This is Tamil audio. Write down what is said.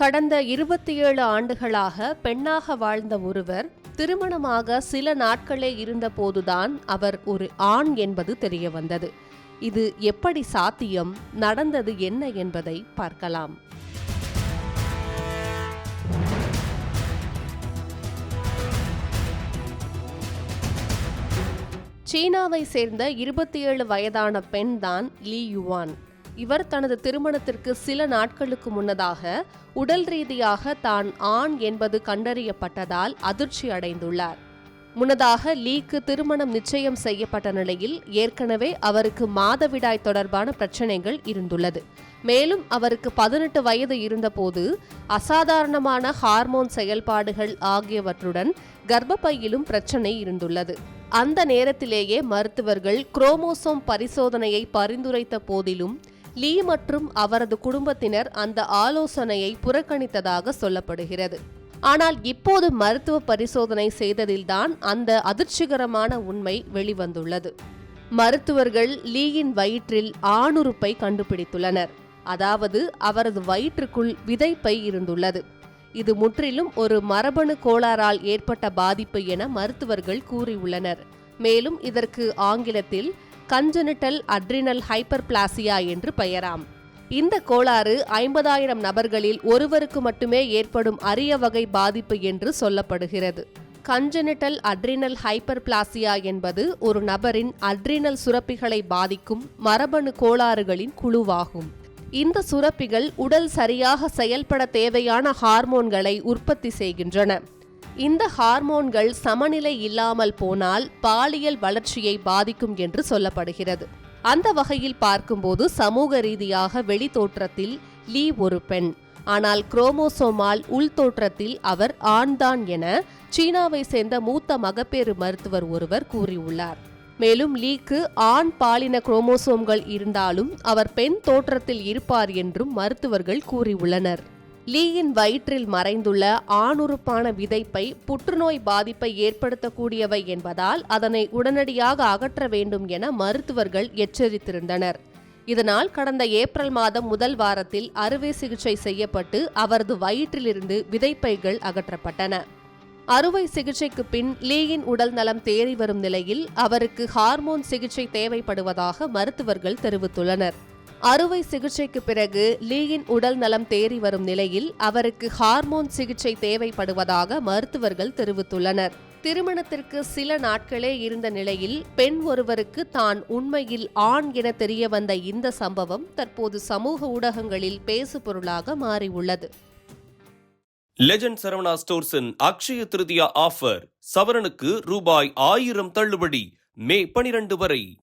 கடந்த இருபத்தி ஏழு ஆண்டுகளாக பெண்ணாக வாழ்ந்த ஒருவர் திருமணமாக சில நாட்களே இருந்தபோதுதான் அவர் ஒரு ஆண் என்பது தெரிய வந்தது. இது எப்படி சாத்தியம்? நடந்தது என்ன என்பதை பார்க்கலாம். சீனாவை சேர்ந்த இருபத்தி ஏழு வயதான பெண் தான் லீ யுவான். இவர் தனது திருமணத்திற்கு சில நாட்களுக்கு முன்னதாக உடல் ரீதியாக தான் ஆண் என்பது கண்டறியப்பட்டதால் அதிர்ச்சி அடைந்துள்ளார். முன்னதாக லீக்கு திருமணம் நிச்சயம் செய்யப்பட்ட நிலையில் ஏற்கனவே அவருக்கு மாதவிடாய் தொடர்பான பிரச்சனைகள் இருந்துள்ளது. மேலும் அவருக்கு பதினெட்டு வயது இருந்தபோது அசாதாரணமான ஹார்மோன் செயல்பாடுகள் ஆகியவற்றுடன் கர்ப்பப்பையிலும் பிரச்சனை இருந்துள்ளது. அந்த நேரத்திலேயே மருத்துவர்கள் குரோமோசோம் பரிசோதனையை பரிந்துரைத்த போதிலும் லீ மற்றும் அவரது குடும்பத்தினர் அந்த ஆலோசனையை புறக்கணித்ததாக சொல்லப்படுகிறது. ஆனால் இப்போது மருத்துவ பரிசோதனை செய்ததில்தான் அந்த அதிர்ச்சிகரமான உண்மை வெளிவந்துள்ளது. மருத்துவர்கள் லீயின் வயிற்றில் ஆணுறுப்பை கண்டுபிடித்துள்ளனர். அதாவது அவரது வயிற்றுக்குள் விதைப்பை இருந்துள்ளது. இது முற்றிலும் ஒரு மரபணு கோளாறால் ஏற்பட்ட பாதிப்பு என மருத்துவர்கள் கூறியுள்ளனர். மேலும் இதற்கு ஆங்கிலத்தில் கஞ்சனிட்டல் அட்ரினல் ஹைப்பர்பிளாசியா என்று பெயராம். இந்த கோளாறு ஐம்பதாயிரம் நபர்களில் ஒருவருக்கு மட்டுமே ஏற்படும் அரிய வகை பாதிப்பு என்று சொல்லப்படுகிறது. கஞ்சனிட்டல் அட்ரினல் ஹைப்பர்பிளாசியா என்பது ஒரு நபரின் அட்ரினல் சுரப்பிகளை பாதிக்கும் மரபணு கோளாறுகளின் குழுவாகும். இந்த சுரப்பிகள் உடல் சரியாக செயல்பட தேவையான ஹார்மோன்களை உற்பத்தி செய்கின்றன. இந்த ஹார்மோன்கள் சமநிலை இல்லாமல் போனால் பாலியல் வளர்ச்சியை பாதிக்கும் என்று சொல்லப்படுகிறது. அந்த வகையில் பார்க்கும்போது சமூக ரீதியாக வெளித்தோற்றத்தில் லீ ஒரு பெண். ஆனால் குரோமோசோமால் உள்தோற்றத்தில் அவர் ஆண்தான் என சீனாவை சேர்ந்த மூத்த மகப்பேறு மருத்துவர் ஒருவர் கூறியுள்ளார். மேலும் லீக்கு ஆண் பாலின குரோமோசோம்கள் இருந்தாலும் அவர் பெண் தோற்றத்தில் இருப்பார் என்றும் மருத்துவர்கள் கூறியுள்ளனர். லீயின் வயிற்றில் மறைந்துள்ள ஆணுறுப்பான விதைப்பை புற்றுநோய் பாதிப்பை ஏற்படுத்தக்கூடியவை என்பதால் அதனை உடனடியாக அகற்ற வேண்டும் என மருத்துவர்கள் எச்சரித்திருந்தனர். இதனால் கடந்த ஏப்ரல் மாதம் முதல் வாரத்தில் அறுவை சிகிச்சை செய்யப்பட்டு அவரது வயிற்றிலிருந்து விதைப்பைகள் அகற்றப்பட்டன. அறுவை சிகிச்சைக்கு பின் லீயின் உடல் நலம் தேறி வரும் நிலையில் அவருக்கு ஹார்மோன் சிகிச்சை தேவைப்படுவதாக மருத்துவர்கள் தெரிவித்துள்ளனர். அறுவை சிகிச்சைக்கு பிறகு லீயின் உடல் நலம் தேறி வரும் நிலையில் அவருக்கு ஹார்மோன் சிகிச்சை தேவைப்படுவதாக மருத்துவர்கள் தெரிவித்துள்ளனர். திருமணத்திற்கு சில நாட்களே இருந்த நிலையில் பெண் ஒருவருக்கு தான் உண்மையில் ஆண் என தெரிய வந்த இந்த சம்பவம் தற்போது சமூக ஊடகங்களில் பேசு பொருளாக மாறியுள்ளது லெஜண்ட் சரவணா ஸ்டோர்ஸின் அக்ஷய திருதியா ஆஃபர் சவரனுக்கு ரூபாய் ஆயிரம் தள்ளுபடி மே பனிரெண்டு வரை.